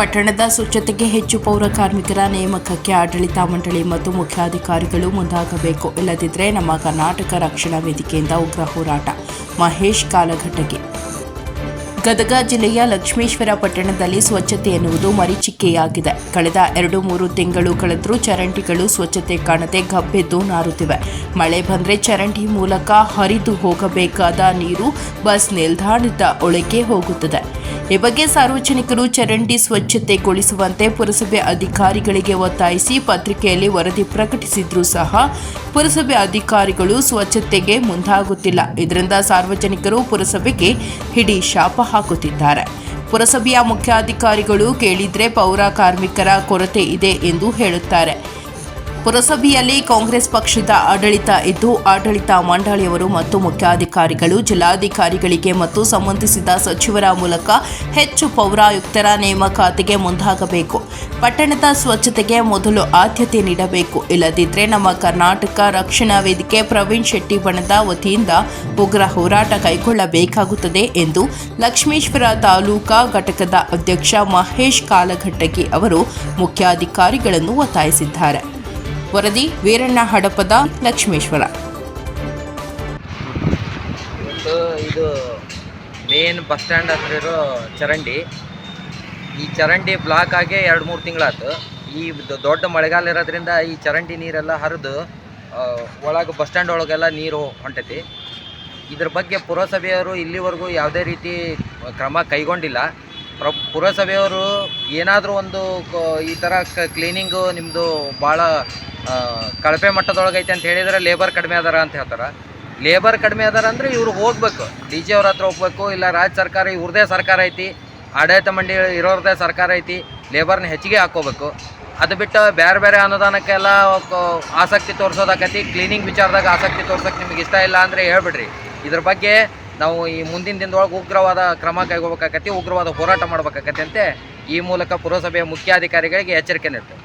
ಪಟ್ಟಣದ ಸ್ವಚ್ಛತೆಗೆ ಹೆಚ್ಚು ಪೌರ ಕಾರ್ಮಿಕರ ನೇಮಕಕ್ಕೆ ಆಡಳಿತ ಮಂಡಳಿ ಮತ್ತು ಮುಖ್ಯಾಧಿಕಾರಿಗಳು ಮುಂದಾಗಬೇಕು. ಇಲ್ಲದಿದ್ದರೆ ನಮ್ಮ ಕರ್ನಾಟಕ ರಕ್ಷಣಾ ವೇದಿಕೆಯಿಂದ ಉಗ್ರ ಹೋರಾಟ. ಮಹೇಶ್ ಕಾಲಘಟ್ಟಗೆ ಗದಗ ಜಿಲ್ಲೆಯ ಲಕ್ಷ್ಮೇಶ್ವರ ಪಟ್ಟಣದಲ್ಲಿ ಸ್ವಚ್ಛತೆ ಎನ್ನುವುದು ಮರೀಚಿಕೆಯಾಗಿದೆ ಕಳೆದ ಎರಡು ಮೂರು ತಿಂಗಳು ಕಳೆದರೂ ಚರಂಡಿಗಳು ಸ್ವಚ್ಛತೆ ಕಾಣದೆ ಗಬ್ಬೆದ್ದು ನಾರುತ್ತಿವೆ ಮಳೆ ಬಂದರೆ ಚರಂಡಿ ಮೂಲಕ ಹರಿದು ಹೋಗಬೇಕಾದ ನೀರು ಬಸ್ ನಿಲ್ದಾಣದ ಒಳಗೆ ಹೋಗುತ್ತದೆ. ಈ ಬಗ್ಗೆ ಸಾರ್ವಜನಿಕರು ಚರಂಡಿ ಸ್ವಚ್ಛತೆಗೊಳಿಸುವಂತೆ ಪುರಸಭೆ ಅಧಿಕಾರಿಗಳಿಗೆ ಒತ್ತಾಯಿಸಿ ಪತ್ರಿಕೆಯಲ್ಲಿ ವರದಿ ಪ್ರಕಟಿಸಿದ್ರೂ ಸಹ ಪುರಸಭೆ ಅಧಿಕಾರಿಗಳು ಸ್ವಚ್ಛತೆಗೆ ಮುಂದಾಗುತ್ತಿಲ್ಲ. ಇದರಿಂದ ಸಾರ್ವಜನಿಕರು ಪುರಸಭೆಗೆ ಹಿಡಿ ಶಾಪ ಹಾಕುತ್ತಿದ್ದಾರೆ. ಪುರಸಭೆಯ ಮುಖ್ಯಾಧಿಕಾರಿಗಳು ಕೇಳಿದ್ರೆ ಪೌರ ಕಾರ್ಮಿಕರ ಕೊರತೆ ಇದೆ ಎಂದು ಹೇಳುತ್ತಾರೆ. ಪುರಸಭೆಯಲ್ಲಿ ಕಾಂಗ್ರೆಸ್ ಪಕ್ಷದ ಆಡಳಿತ ಇದ್ದು, ಆಡಳಿತ ಮಂಡಳಿಯವರು ಮತ್ತು ಮುಖ್ಯಾಧಿಕಾರಿಗಳು, ಜಿಲ್ಲಾಧಿಕಾರಿಗಳಿಗೆ ಮತ್ತು ಸಂಬಂಧಿಸಿದ ಸಚಿವರ ಮೂಲಕ ಹೆಚ್ಚು ಪೌರಾಯುಕ್ತರ ನೇಮಕಾತಿಗೆ ಮುಂದಾಗಬೇಕು. ಪಟ್ಟಣದ ಸ್ವಚ್ಛತೆಗೆ ಮೊದಲು ಆದ್ಯತೆ ನೀಡಬೇಕು. ಇಲ್ಲದಿದ್ದರೆ ನಮ್ಮ ಕರ್ನಾಟಕ ರಕ್ಷಣಾ ವೇದಿಕೆ ಪ್ರವೀಣ್ ಶೆಟ್ಟಿ ಬಣದ ವತಿಯಿಂದ ಉಗ್ರ ಹೋರಾಟ ಕೈಗೊಳ್ಳಬೇಕಾಗುತ್ತದೆ ಎಂದು ಲಕ್ಷ್ಮೇಶ್ವರ ತಾಲೂಕಾ ಘಟಕದ ಅಧ್ಯಕ್ಷ ಮಹೇಶ್ ಕಾಲಘಟ್ಟಗಿ ಅವರು ಮುಖ್ಯಾಧಿಕಾರಿಗಳನ್ನು ಒತ್ತಾಯಿಸಿದ್ದಾರೆ. ವರದಿ ವೀರಣ್ಣ ಹಡಪದ ಲಕ್ಷ್ಮೇಶ್ವರ. ಇದು ಮೇನ್ ಬಸ್ ಸ್ಟ್ಯಾಂಡ್ ಹತ್ರ ಇರೋ ಚರಂಡಿ. ಈ ಚರಂಡಿ ಬ್ಲಾಕ್ ಆಗಿ ಎರಡು ಮೂರು ತಿಂಗಳಾಯ್ತು. ಈ ದೊಡ್ಡ ಮಳೆಗಾಲ ಇರೋದ್ರಿಂದ ಈ ಚರಂಡಿ ನೀರೆಲ್ಲ ಹರಿದು ಒಳಗೆ ಬಸ್ ಸ್ಟ್ಯಾಂಡ್ ಒಳಗೆಲ್ಲ ನೀರು ಹೊಂಟೈತಿ. ಇದ್ರ ಬಗ್ಗೆ ಪುರಸಭೆಯವರು ಇಲ್ಲಿವರೆಗೂ ಯಾವುದೇ ರೀತಿ ಕ್ರಮ ಕೈಗೊಂಡಿಲ್ಲ. ಪ್ರ, ಪುರಸಭೆಯವರು ಏನಾದರೂ ಒಂದು ಈ ಥರ ಕ್ಲೀನಿಂಗು ನಿಮ್ಮದು ಭಾಳ ಕಳಪೆ ಐತೆ ಅಂತ ಹೇಳಿದರೆ ಲೇಬರ್ ಕಡಿಮೆ ಅದಾರ ಅಂತ ಹೇಳ್ತಾರೆ. ಲೇಬರ್ ಕಡಿಮೆ ಅದಾರ ಅಂದರೆ ಇವ್ರು ಹೋಗ್ಬೇಕು. ಡಿ ಜಿ ಅವ್ರ ಹತ್ರ ಹೋಗ್ಬೇಕು, ಇಲ್ಲ ರಾಜ್ಯ ಸರ್ಕಾರ, ಇವ್ರದೇ ಸರ್ಕಾರ ಐತಿ, ಆಡಳಿತ ಮಂಡಿ ಇರೋರದೇ ಸರ್ಕಾರ ಐತಿ ಲೇಬರ್ನ ಹೆಚ್ಚಿಗೆ ಹಾಕೋಬೇಕು. ಅದು ಬಿಟ್ಟು ಬೇರೆ ಬೇರೆ ಅನುದಾನಕ್ಕೆಲ್ಲ ಆಸಕ್ತಿ ತೋರಿಸೋದಾಕತಿ ಕ್ಲೀನಿಂಗ್ ವಿಚಾರದಾಗ ಆಸಕ್ತಿ ತೋರ್ಸೋಕೆ ನಿಮ್ಗೆ ಇಷ್ಟ ಇಲ್ಲ ಅಂದರೆ ಹೇಳ್ಬಿಡ್ರಿ. ಇದ್ರ ಬಗ್ಗೆ ನಾವು ಈ ಮುಂದಿನ ದಿನದೊಳಗೆ ಉಗ್ರವಾದ ಕ್ರಮ ಕೈಗೊಳ್ಬೇಕಾಕತಿ, ಉಗ್ರವಾದ ಹೋರಾಟ ಮಾಡಬೇಕಾಕತಿ ಅಂತೆ, ಈ ಮೂಲಕ ಪುರಸಭೆಯ ಮುಖ್ಯಾಧಿಕಾರಿಗಳಿಗೆ ಎಚ್ಚರಿಕೆ ನೀಡ್ತೇವೆ.